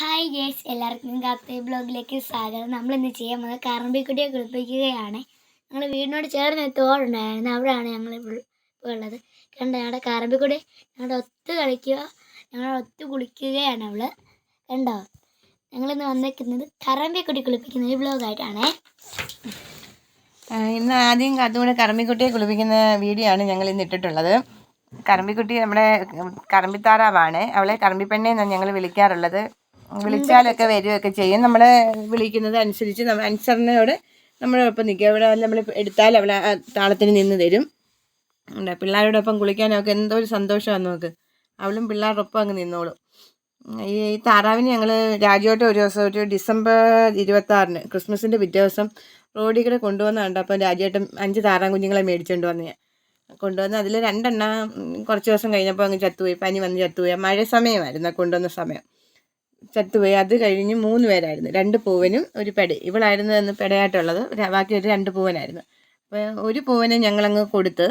Hi guys എല്ലാവർക്കും കാപ്പി ബ്ലോഗിലേക്ക് സ്വാഗതം. നമ്മൾ ഇന്ന് ചെയ്യാൻ പോകുന്നത് കറമ്പിക്കുട്ടിയെ കുളിപ്പിക്കുകയാണ്. ഞങ്ങൾ വീടിനോട് ചേർന്ന് തോടുണ്ടായിരുന്നു അവിടെയാണ് ഞങ്ങൾ ഉള്ളത്. കണ്ട ഞങ്ങളുടെ കറമ്പിക്കുടി ഞങ്ങളുടെ ഒത്ത് കളിക്കുക ഞങ്ങളുടെ ഒത്ത് കുളിക്കുകയാണ് അവൾ. കണ്ടോ ഞങ്ങളിന്ന് വന്നേക്കുന്നത് കറമ്പിക്കുട്ടി കുളിപ്പിക്കുന്ന ഒരു ബ്ലോഗായിട്ടാണേ ഇന്ന് ആദ്യം കാത്തുകൂടെ കറമ്പിക്കുട്ടിയെ കുളിപ്പിക്കുന്ന വീഡിയോ ആണ് ഞങ്ങൾ ഇന്ന് ഇട്ടിട്ടുള്ളത്. കറമ്പിക്കുട്ടി നമ്മുടെ കറമ്പിത്താറാവാണ്. അവളെ കറമ്പിപ്പെണ്ണെന്നാണ് ഞങ്ങൾ വിളിക്കാറുള്ളത്. വിളിച്ചാലൊക്കെ വരികയൊക്കെ ചെയ്യും. നമ്മളെ വിളിക്കുന്നത് അനുസരിച്ച് നമ്മൾ അനുസരണയോട് നമ്മളോടൊപ്പം നിൽക്കുക അവിടെ നമ്മൾ എടുത്താൽ അവളെ താളത്തിന് നിന്ന് തരും. ഉണ്ട്? പിള്ളേരോടൊപ്പം കുളിക്കാനൊക്കെ എന്തോ ഒരു സന്തോഷമാണ് നമുക്ക്. അവളും പിള്ളേരോടൊപ്പം അങ്ങ് നിന്നോളും. ഈ താറാവിന് ഞങ്ങൾ രാജ്യോട്ട് ഒരു ദിവസം ഒരു ഡിസംബർ ഇരുപത്താറിന് ക്രിസ്മസിന്റെ പിറ്റേ ദിവസം റോഡിൽ കൂടെ കൊണ്ടുവന്ന അപ്പം രാജ്യോട്ടം അഞ്ച് താറാൻ കുഞ്ഞുങ്ങളെ മേടിച്ചുകൊണ്ട് വന്നു ഞാൻ. കൊണ്ടുവന്ന് അതിൽ രണ്ടെണ്ണം കുറച്ച് ദിവസം കഴിഞ്ഞപ്പോൾ അങ്ങ് ചത്തുപോയി. പനി വന്ന് ചത്തുപോയി. മഴ സമയമായിരുന്നു കൊണ്ടുവന്ന സമയം. ചത്തുപോയി. അത് കഴിഞ്ഞ് മൂന്ന് പേരായിരുന്നു. രണ്ട് പൂവനും ഒരു പെടി. ഇവളായിരുന്നു അന്ന് പെടയായിട്ടുള്ളത്. ബാക്കി ഒരു രണ്ട് പൂവനായിരുന്നു. അപ്പോൾ ഒരു പൂവനെ ഞങ്ങളങ്ങ് കൊടുത്ത്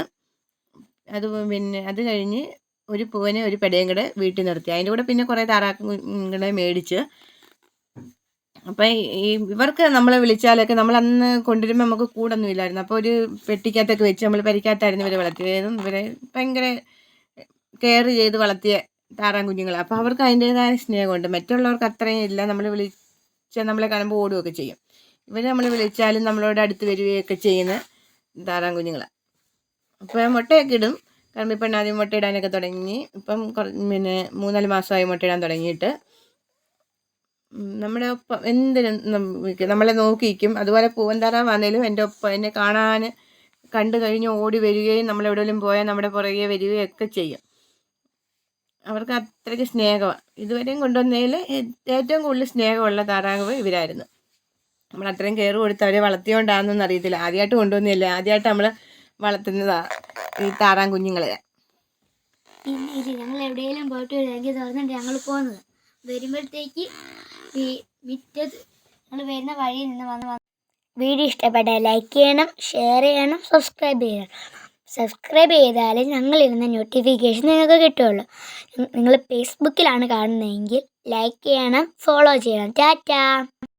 അത് പിന്നെ അത് കഴിഞ്ഞ് ഒരു പൂവനെ ഒരു പെടയും കൂടെ വീട്ടിൽ നിർത്തി. അതിന്റെ കൂടെ പിന്നെ കുറേ താറാക്കളെ മേടിച്ച്. അപ്പം ഈ ഇവർക്ക് നമ്മളെ വിളിച്ചാലൊക്കെ നമ്മൾ അന്ന് കൊണ്ടുവരുമ്പോൾ നമുക്ക് കൂടൊന്നും ഇല്ലായിരുന്നു. അപ്പോൾ ഒരു പെട്ടിക്കകത്തൊക്കെ വെച്ച് നമ്മൾ പരിക്കാത്തായിരുന്നു ഇവരെ വളർത്തിയതും. ഇവരെ ഭയങ്കര കെയർ ചെയ്ത് വളർത്തിയ താറാൻ കുഞ്ഞുങ്ങൾ അപ്പോൾ അവർക്ക് അതിന്റേതായ സ്നേഹമുണ്ട്. മറ്റുള്ളവർക്ക് അത്രയും ഇല്ല. നമ്മൾ വിളിച്ചാൽ നമ്മളെ കാണുമ്പോൾ ഓടുകയൊക്കെ ചെയ്യും. ഇവർ നമ്മൾ വിളിച്ചാലും നമ്മളോട് അടുത്ത് വരികയൊക്കെ ചെയ്യുന്ന താറാൻ കുഞ്ഞുങ്ങളാണ് അപ്പോൾ മുട്ടയൊക്കെ ഇടും. കാരണം ഇപ്പം ആദ്യം മുട്ടയിടാനൊക്കെ തുടങ്ങി. ഇപ്പം പിന്നെ മൂന്നാൽ മാസമായി മുട്ടയിടാൻ തുടങ്ങിയിട്ട്. ഉം, നമ്മുടെ ഒപ്പം എന്തിനും നമ്മളെ നോക്കിയിരിക്കും. അതുപോലെ പൂവൻ താറാവാന്നേലും എന്റെ ഒപ്പം എന്നെ കാണാൻ കണ്ടു കഴിഞ്ഞ് ഓടി വരികയും നമ്മളെവിടെയെങ്കിലും പോയാൽ നമ്മുടെ പുറകെ വരികയും ഒക്കെ ചെയ്യും. അവർക്ക് അത്രയ്ക്ക് സ്നേഹമാണ് ഇതുവരെയും കൊണ്ടുവന്നതിൽ ഏറ്റവും കൂടുതൽ സ്നേഹമുള്ള താറാവ് ഇവരായിരുന്നു. നമ്മൾ അത്രയും കെയർ കൊടുത്ത് അവരെ വളർത്തിയോണ്ടാണെന്നൊന്നും അറിയത്തില്ല. ആദ്യമായിട്ട് കൊണ്ടുവന്നില്ല ആദ്യമായിട്ട് നമ്മൾ വളർത്തുന്നതാ ഈ താറാൻ കുഞ്ഞുങ്ങളെ. പിന്നെ ഇത് ഞങ്ങൾ എവിടെയെങ്കിലും പോയിട്ട് വരുമെങ്കിൽ തുറന്നിട്ട് ഞങ്ങൾ പോകുന്നത് വരുമ്പോഴത്തേക്ക് ഈ മിറ്റത്ത് ഞങ്ങൾ വരുന്ന വഴിയിൽ നിന്ന് വന്ന് വന്ന് വീഡിയോ ഇഷ്ടപ്പെട്ട ലൈക്ക് ചെയ്യണം ഷെയർ ചെയ്യണം സബ്സ്ക്രൈബ് ചെയ്യണം. സബ്സ്ക്രൈബ് ചെയ്താലേ ഞങ്ങളിരുന്ന നോട്ടിഫിക്കേഷൻ നിങ്ങൾക്ക് കിട്ടുള്ളൂ നിങ്ങൾ ഫേസ്ബുക്കിലാണ് കാണുന്നതെങ്കിൽ ലൈക്ക് ചെയ്യണം ഫോളോ ചെയ്യണം. ടാറ്റാ.